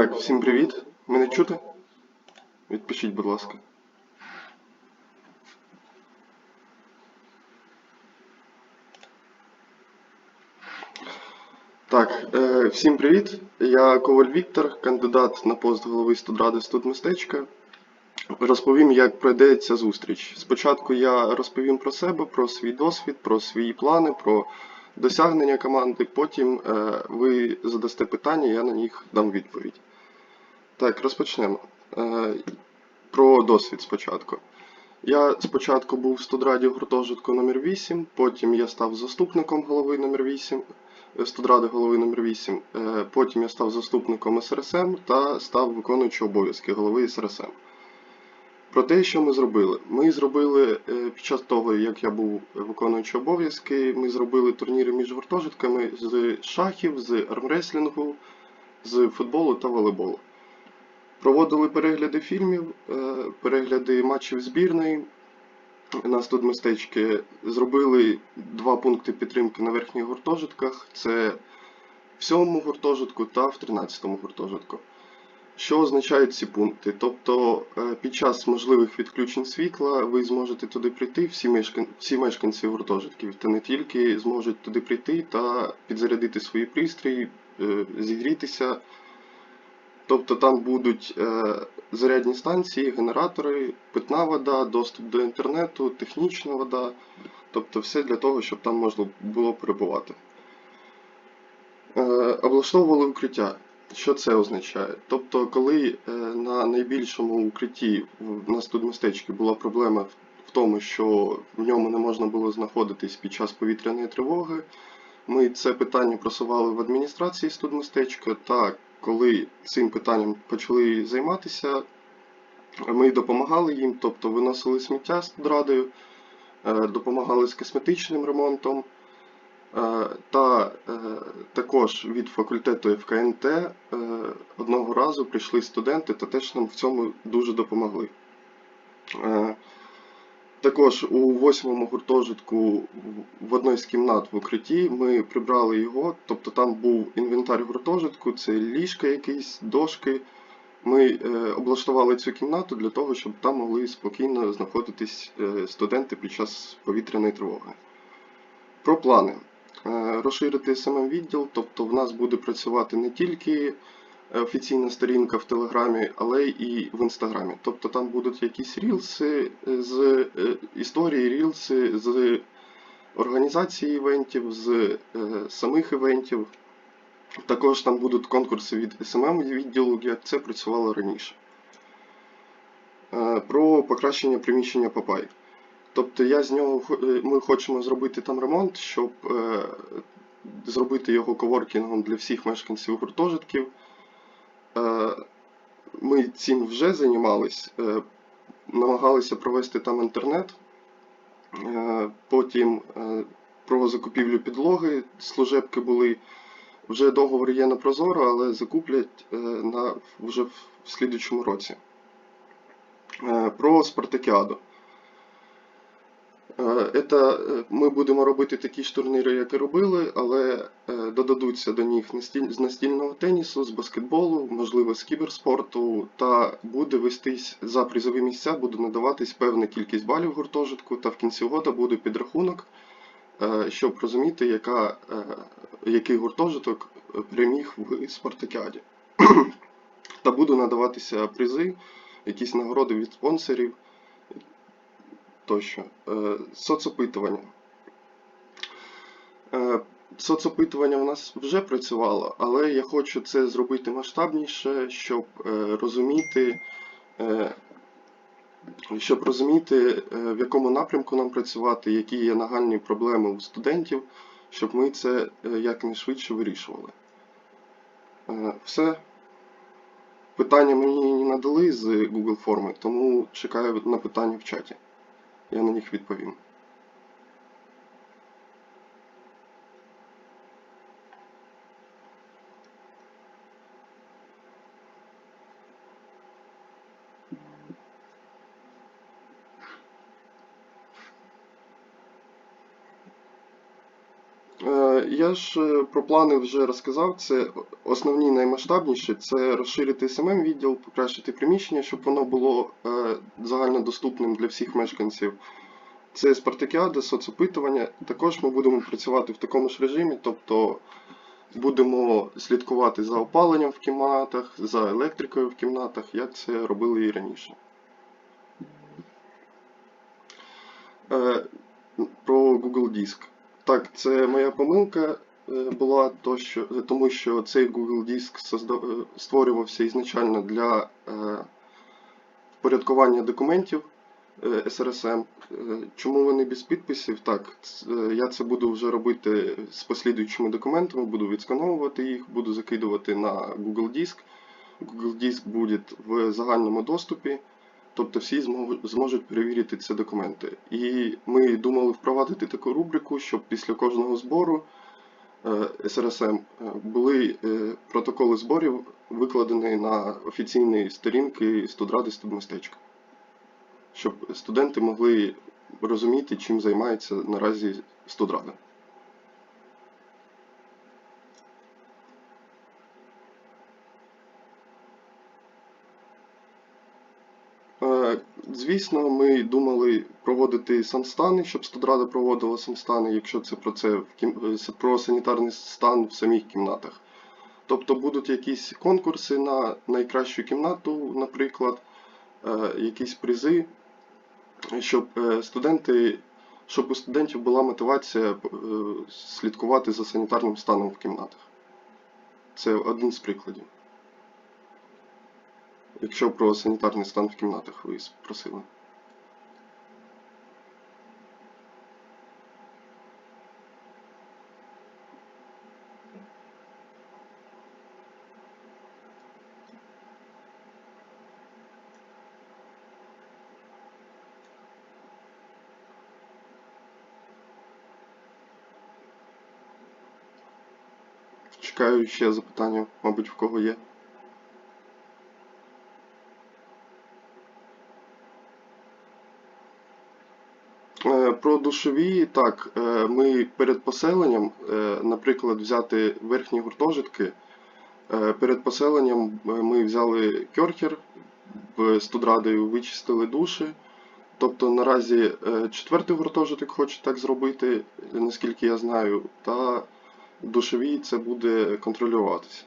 Так, всім привіт. Мене чути? Відпишіть, будь ласка. Так, е, всім привіт. Я Коваль Віктор, кандидат на пост голови студради студмістечка. Розповім, як пройде ця зустріч. Спочатку я розповім про себе, про свій досвід, про свої плани, про досягнення команди. Потім е, ви задасте питання, я на них дам відповідь. Так, розпочнемо. Е, Про досвід спочатку. Я спочатку був в студраді гуртожитку номер 8 потім я став заступником голови номер 8 е, студради голови номер 8 е, потім я став заступником СРСМ та став виконуючим обов'язки голови СРСМ. Про те, що ми зробили. Ми зробили під час того, як я був виконуючий обов'язки, ми зробили турніри між гуртожитками з шахів, з армреслінгу, з футболу та волейболу. Проводили перегляди фільмів, е, перегляди матчів збірної. Нас тут містечки зробили два пункти підтримки на верхніх гуртожитках. Це в сьомому гуртожитку та в 13-му гуртожитку. Що означають ці пункти? Тобто е, під час можливих відключень світла ви зможете туди прийти, всі, мешкан... всі мешканці гуртожитків, та не тільки зможуть туди прийти та підзарядити свої пристрої, е, зігрітися. Тобто там будуть е, зарядні станції, генератори, питна вода, доступ до інтернету, технічна вода. Тобто все для того, щоб там можна було перебувати. Е, облаштовували укриття. Що це означає? Тобто, коли е, на найбільшому укритті в нас тут містечки була проблема в тому, що в ньому не можна було знаходитись під час повітряної тривоги, ми це питання просували в адміністрації студмістечка, та коли цим питанням почали займатися, ми допомагали їм, тобто виносили сміття з студрадою, е, допомагали з косметичним ремонтом. Е, Та е, також від факультету ФКНТ одного разу прийшли студенти та теж нам в цьому дуже допомогли. Також у восьмому гуртожитку в- одній з кімнат в укритті ми прибрали його, тобто там був інвентар гуртожитку, це ліжка якісь, дошки. Ми е, облаштували цю кімнату для того, щоб там могли спокійно знаходитись е, студенти під час повітряної тривоги. Про плани. Е, Розширити SMM відділ, тобто в нас буде працювати не тільки офіційна сторінка в Телеграмі, але і в Інстаграмі. Тобто там будуть якісь рілси е, з е, історії, рілси з організації івентів, з е, самих івентів. Також там будуть конкурси від SMM відділу, як це працювало раніше. Про покращення приміщення Папай. Тобто я з нього ми хочемо зробити там ремонт, щоб зробити його коворкінгом для всіх мешканців гуртожитків. Ми цим вже займались, е, намагалися провести там інтернет. Е, потім е, про закупівлю підлоги служебки були. Вже договор є на Прозоро, але закуплять на, вже в слідчому році. Про Спартакіаду. Це е, ми будемо робити такі ж турніри, як і робили, але е, додадуться до них з настільного тенісу, з баскетболу, можливо, з кіберспорту, та буде вестись за призові місця, буде надаватись певна кількість балів гуртожитку, та в кінці года буде підрахунок, е, щоб розуміти, яка, який гуртожиток переміг в спартакіаді. Та будуть надаватися призи, якісь нагороди від спонсорів тощо. Е, Соцопитування. Е, Соцопитування в нас вже працювало, але я хочу це зробити масштабніше, щоб е, розуміти, щоб розуміти, в якому напрямку нам працювати, які є нагальні проблеми у студентів, щоб ми це якнайшвидше вирішували. Все. Питання мені не надали з Google форми, тому чекаю на питання в чаті. Я на них відповім. Е, Я ж е, про плани вже розказав. Це основні наймасштабніші це розширити СММ відділ, покращити приміщення, щоб воно було е, загальнодоступним для всіх мешканців. Це спартакіади, соцопитування. Також ми будемо працювати в такому ж режимі, тобто будемо слідкувати за опаленням в кімнатах, за електрикою в кімнатах, як це робили і раніше. Е, Про Google Диск. Так, це моя помилка е, була, то, що, тому що цей Google Диск е, створювався ізначально для впорядкування документів е, SRSM. Е, Чому вони без підписів? Так, е, я це буду вже робити з послідуючими документами, буду відскановувати їх, буду закидувати на Google Диск. Google Диск буде в загальному доступі. Тобто всі зможуть перевірити ці документи. І ми думали впровадити таку рубрику, щоб після кожного збору СРСМ е, були е, протоколи зборів викладені на офіційні сторінки студради студмістечка, щоб студенти могли розуміти, чим займається наразі студрада. Е, Звісно, ми думали проводити санстани, щоб студрада проводила санстани, якщо це про це е, про санітарний стан в самих кімнатах. Тобто будуть якісь конкурси на найкращу кімнату, наприклад, е, якісь призи, щоб е, студенти, щоб у студентів була мотивація слідкувати за санітарним станом в кімнатах. Це один з прикладів. Якщо про санітарний стан в кімнатах ви спросили. Чекаю ще запитання, мабуть, в кого є. Е, Про душові, так, е, ми перед поселенням, е, наприклад, взяти верхні гуртожитки. Е, Перед поселенням ми взяли кьорхер в студрадою, вичистили душі. Тобто наразі четвертий гуртожиток хоче так зробити, наскільки я знаю, та душові це буде контролюватися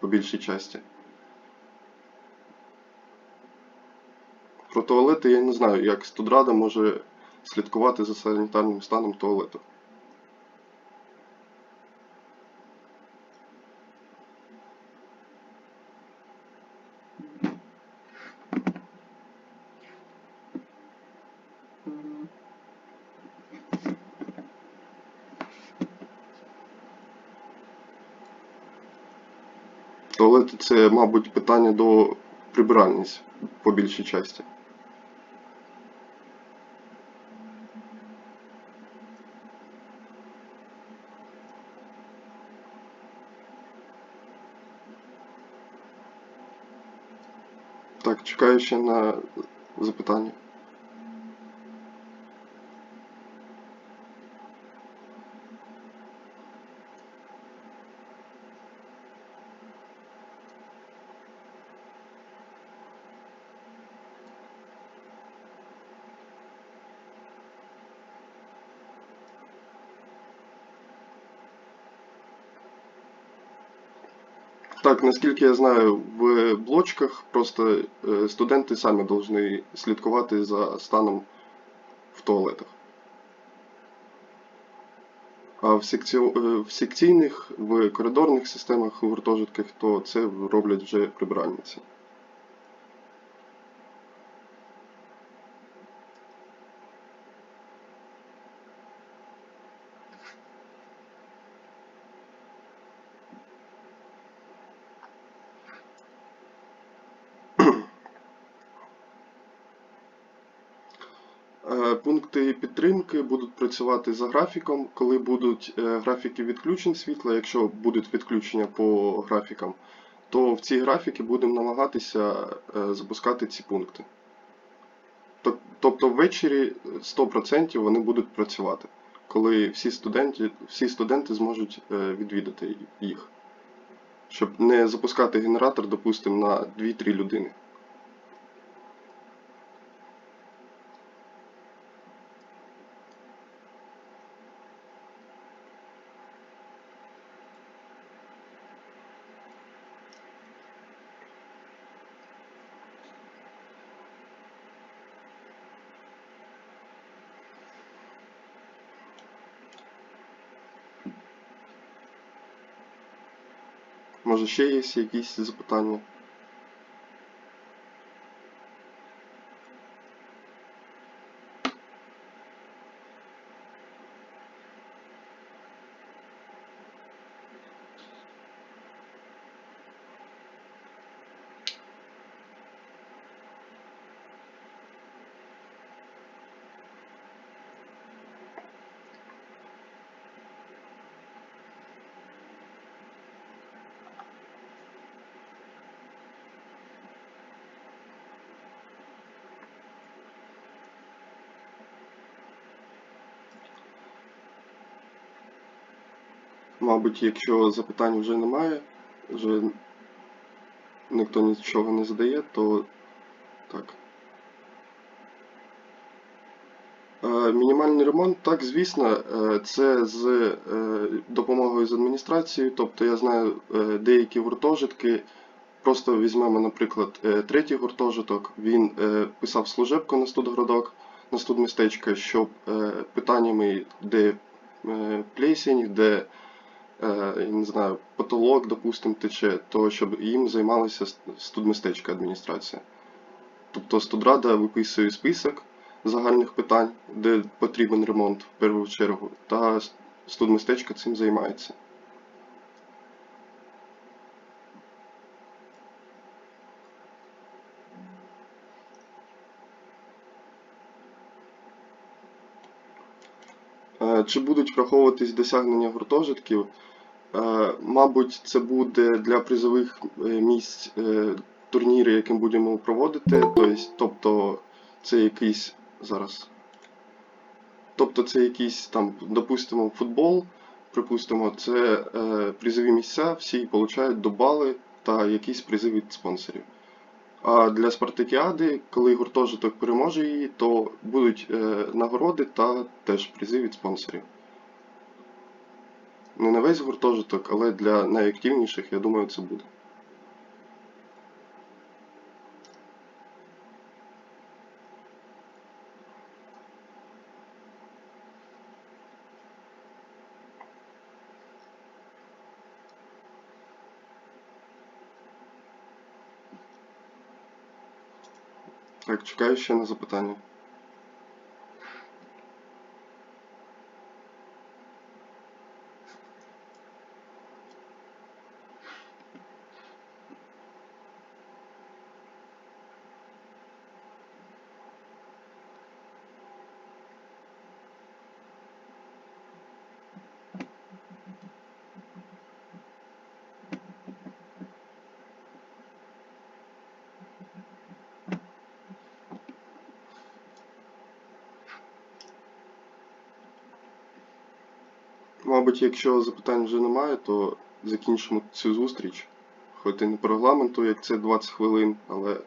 по більшій часті. Про туалети я не знаю, як студрада може слідкувати за санітарним станом туалету. Туалети це, мабуть, питання до прибиральниць по більшій часті. Так, чекаю ще на запитання. Так, наскільки я знаю, в блочках просто е, студенти самі повинні слідкувати за станом в туалетах. А в, секціо... е, в секційних, в коридорних системах, в гуртожитках, то це роблять вже прибиральниці. Е, Пункти підтримки будуть працювати за графіком, коли будуть е, графіки відключень світла, якщо будуть відключення по графікам, то в ці графіки будемо намагатися е, запускати ці пункти. Тобто ввечері 100% вони будуть працювати. коли всі студенти, всі студенти зможуть е, відвідати їх. Щоб не запускати генератор, допустимо, на 2-3 людини. Може ще є якісь запитання? Мабуть, якщо запитань вже немає, вже ніхто нічого не задає, то так. Е, Мінімальний ремонт, так, звісно, е, це з е, допомогою з адміністрацією. Тобто я знаю деякі гуртожитки. Просто візьмемо, наприклад, третій гуртожиток. Він писав служебку на студгородок, на студмістечко, щоб питаннями, де плесінь, де не знаю, потолок, допустим, тече, то щоб їм займалася студмістечка адміністрація. Тобто студрада виписує список загальних питань, де потрібен ремонт в першу чергу, та студмістечко цим займається. Чи будуть враховуватись досягнення гуртожитків? Е, Мабуть, це буде для призових е, місць е, турніри, які будемо проводити. Тобто, тобто це якийсь зараз. Тобто це якийсь там, допустимо, футбол, припустимо, це призові місця, всі получають до бали та якісь призи від спонсорів. А для спартакіади, коли гуртожиток переможе її, то будуть е, нагороди та теж призи від спонсорів. Не на весь гуртожиток, але для найактивніших, я думаю, це буде. Так, чекаю ще на запитання. Мабуть, якщо запитань вже немає, то закінчимо цю зустріч. Хоч і не по регламенту, як це 20 хвилин, але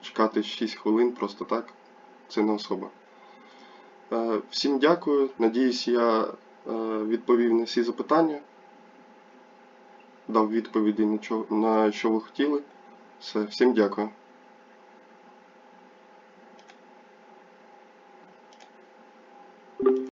чекати 6 хвилин просто так це не особа. Е, Всім дякую. Надіюсь, я е, відповів на всі запитання. Дав відповіді на що, ви хотіли. Все, всім дякую.